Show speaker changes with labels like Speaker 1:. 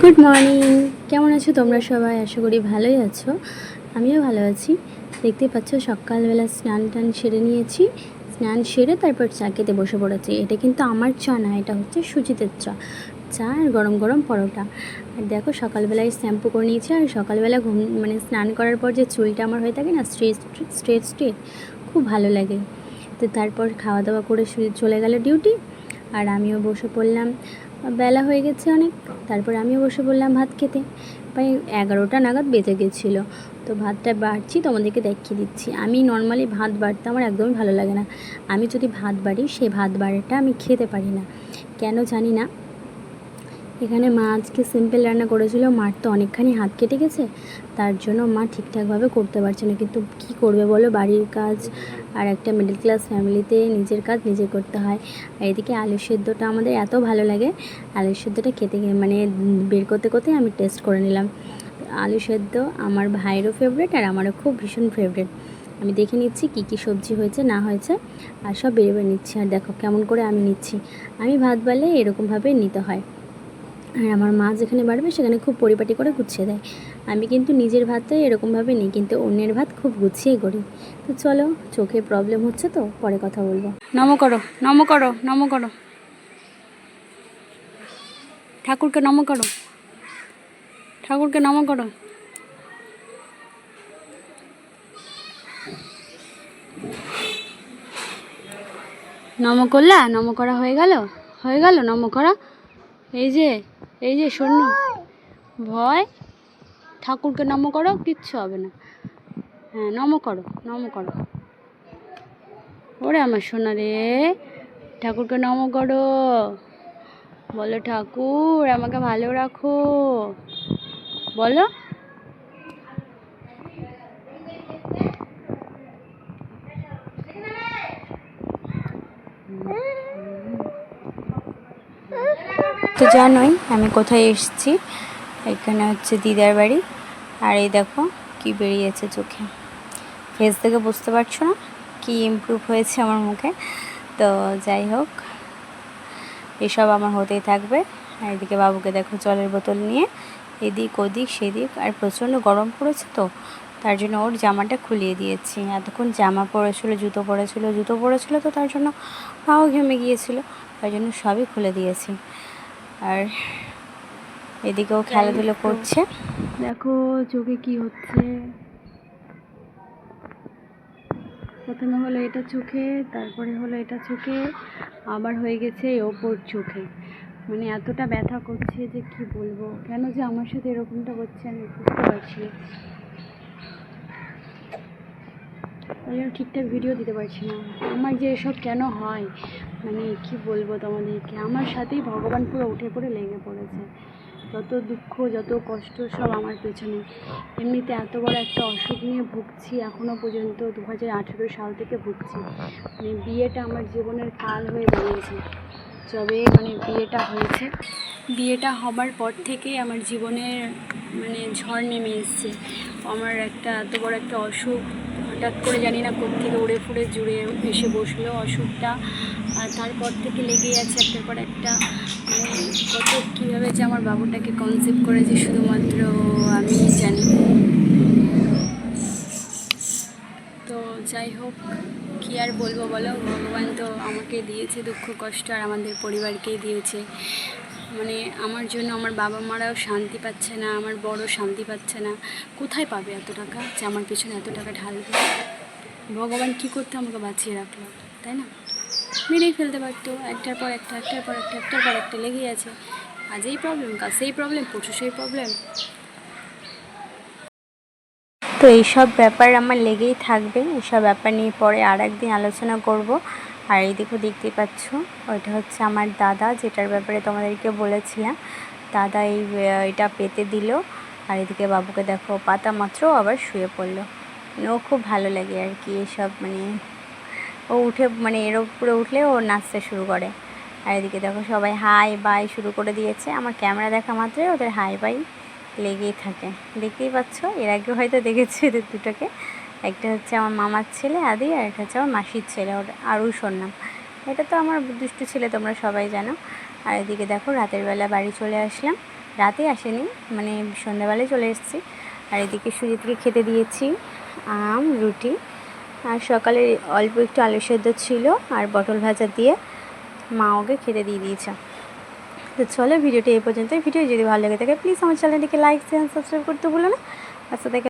Speaker 1: Good morning কেমন আছো তোমরা সবাই? আশা করি ভালোই আছো। আমিও ভালো আছি। দেখতে পাচ্ছ, সকালবেলা স্নান টান সেরে নিয়েছি। স্নান সেরে তারপর চা খেতে বসে পড়েছি। এটা কিন্তু আমার চা না, এটা হচ্ছে সুজিতের চা। চা আর গরম গরম পরোটা। আর দেখো, সকালবেলায় শ্যাম্পু করে নিয়েছি আর সকালবেলা ঘুম মানে স্নান করার পর যে চুলটা আমার হয়ে থাকে না স্ট্রেট স্ট্রেট স্ট্রেট খুব ভালো লাগে। তো তারপর খাওয়া দাওয়া করে চলে গেল ডিউটি। আর আমিও বসে পড়লাম। বেলা হয়ে গেছে অনেক। তারপর আমি বসে বললাম, ভাত খেতে। প্রায় এগারোটা নাগাদ বেঁচে গেছিল। তো ভাতটা বাড়ছি, তোমাদেরকে দেখিয়ে দিচ্ছি। আমি নর্মালি ভাত বাড়তে আমার একদমই ভালো লাগে না। আমি যদি ভাত বাড়ি, সেই ভাত বাড়িটা আমি খেতে পারি না। কেন জানি না। এখানে মা আজকে সিম্পল রান্না করেছিল, মার তো অনেকখানি হাত কেটে গেছে, তার জন্য মা ঠিকঠাকভাবে করতে পারছে না, কিন্তু কি করবে বলো? বাড়ির কাজ আর একটা মিডল ক্লাস ফ্যামিলিতে নিজের কাজ নিজে করতে হয়। আর এদিকে আলু সেদ্ধটা আমাদের এত ভালো লাগে আলু সেদ্ধটা খেতে মানে বের করতে করতে আমি টেস্ট করে নিলাম। আলু সেদ্ধ আমার ভাইয়েরও ফেভারেট আর আমারও খুব ভীষণ ফেভারেট আমি দেখে নিচ্ছি কী কী সবজি হয়েছে, না হয়েছে, আর সব বেড়ে নিচ্ছি। আর দেখো কেমন করে আমি নিচ্ছি। আমি ভাত বাড়লে এরকমভাবে নিতে হয়। আর আমার মা যেখানে বাড়বে সেখানে খুব পরিপাটি করে গুছিয়ে দেয়। আমি কিন্তু নিজের ভাতটা এরকমভাবে নিই, কিন্তু অন্যের ভাত খুব গুছিয়ে করি। তো চলো, চোখে প্রবলেম হচ্ছে তো, পরে কথা বলব। নম করো নম করো নম করো। ঠাকুরকে নম করো। ঠাকুরকে নম করো। নম করলা, নম করা হয়ে গেল? হয়ে গেল, নম করা। এই যে এই যে শূন্য ভয়? ঠাকুরকে নম করো, কিচ্ছু হবে না। হ্যাঁ নম করো নম করো। ওরে আমার সোনা রে, ঠাকুরকে নম করো। বলো ঠাকুর, আমাকে ভালো রাখো। বলো। তো জানোই, আমি কোথায় এসেছি। এখানে হচ্ছে দিদার বাড়ি। আর এই দেখো কি বেরিয়েছে চোখে। ফেস থেকে বুঝতে পারছ না কি ইমপ্রুভ হয়েছে আমার মুখে। তো যাই হোক, এসব আমার হতেই থাকবে। আর এদিকে বাবুকে দেখো জলের বোতল নিয়ে, এদিক ওদিক সেদিক। আর প্রচণ্ড গরম পড়েছে তো, তার জন্য ওর জামাটা খুলিয়ে দিয়েছি। এতক্ষণ জামা পরেছিল জুতো পরেছিল জুতো পরেছিল তো তার জন্য পাও ঘেমে গিয়েছিল। তার জন্য সবই খুলে দিয়েছি। আর এদিকেও খেলাধুলো করছে। দেখো চোখে কি হচ্ছে? প্রথমে হলো এটা চোখে তারপরে হলো এটা চোখে আবার হয়ে গেছে ওপর চোখে। মানে এতটা ব্যথা করছে যে কি বলব? কেন যে আমার সাথে এরকমটা করছে আমি বুঝতে পারছি জন্য ঠিকঠাক ভিডিও দিতে পারছি না। আমার যে এসব কেন হয়? মানে কি বলব তোমাদেরকে? আমার সাথেই ভগবান পুরো উঠে পড়ে লেগে পড়েছে। যত দুঃখ, যত কষ্ট সব আমার পেছনে। এমনিতে এত বড় একটা অসুখ নিয়ে ভুগছি এখনও পর্যন্ত দু হাজার আঠেরো সাল থেকে ভুগছি। মানে বিয়েটা আমার জীবনের কাল হয়ে দাঁড়িয়েছে যবে মানে বিয়েটা হয়েছে। বিয়েটা হবার পর থেকেই আমার জীবনের মানে ঝড় নেমে এসছে। আমার একটা এত বড় একটা অসুখ হঠাৎ করে জানি না কোথেকে উড়ে ফুড়ে জুড়ে এসে বসল অসুখটা। আর তারপর থেকে লেগেই আছে একটার পর একটা। মানে কত কীভাবে যে আমার বাবুটাকে কনসেপ্ট করেছে শুধুমাত্র আমি জানি। তো যাই হোক, কী আর বলব বলো? ভগবান তো আমাকে দিয়েছে দুঃখ, কষ্ট, আর আমাদের পরিবারকেই দিয়েছে। মানে আমার জন্য আমার বাবা মারাও শান্তি পাচ্ছে না, আমার বড় শান্তি পাচ্ছে না। কোথায় পাবে এত টাকা যে আমার পেছনে এত টাকা ঢালবে? ভগবান কী করতে আমাকে বাঁচিয়ে রাখল, তাই না? মেরেই ফেলতে পারতো, একটার পর একটা, একটার পর একটা, একটার পর একটা লেগেই আছে। আজ এই প্রবলেম কাল সেই প্রবলেম পরশু সেই প্রবলেম তো এইসব ব্যাপার আমার লেগেই থাকবে, এইসব ব্যাপার নিয়ে পরে আর একদিন আলোচনা করব। আর এইদিকেও দেখতেই পাচ্ছ? ওইটা হচ্ছে আমার দাদা, যেটার ব্যাপারে তোমাদেরকে বলেছিলাম। দাদা এই এটা পেতে দিল। আর এদিকে বাবুকে দেখো, পাতা মাত্র আবার শুয়ে পড়ল। মানে ও খুব ভালো লাগে আর কি এসব মানে ও উঠে মানে এর উপরে উঠলে ও নাচতে শুরু করে। আর এদিকে দেখো, সবাই হাই, বাই শুরু করে দিয়েছে। আমার ক্যামেরা দেখা মাত্রই ওদের হাই, বাই লেগেই থাকে। দেখতেই পাচ্ছ? এর আগে হয়তো দেখেছি এদের দুটোকে। একটা হচ্ছে আমার মামার ছেলে আদি, আর একটা হচ্ছে আমার মাসির ছেলে, ওর আরও নাম এটা তো আমার দুষ্টু ছেলে, তোমরা সবাই জানো। আর এদিকে দেখো, রাতের বেলা বাড়ি চলে আসলাম। রাতে আসেনি মানে সন্ধ্যাবেলায় চলে এসেছি। আর এদিকে সুজিতকে খেতে দিয়েছি, আম, রুটি। আর সকালে অল্প একটু আলু সেদ্ধ ছিল, আর পটল ভাজা দিয়ে মা ওকে খেতে দিয়ে দিয়েছে। তো চলো ভিডিওটি এই পর্যন্ত ভিডিও যদি ভালো লেগে থাকে প্লিজ আমার চ্যানেলটিকে লাইক শেয়ার সাবস্ক্রাইব করতে ভুলো না। সাথে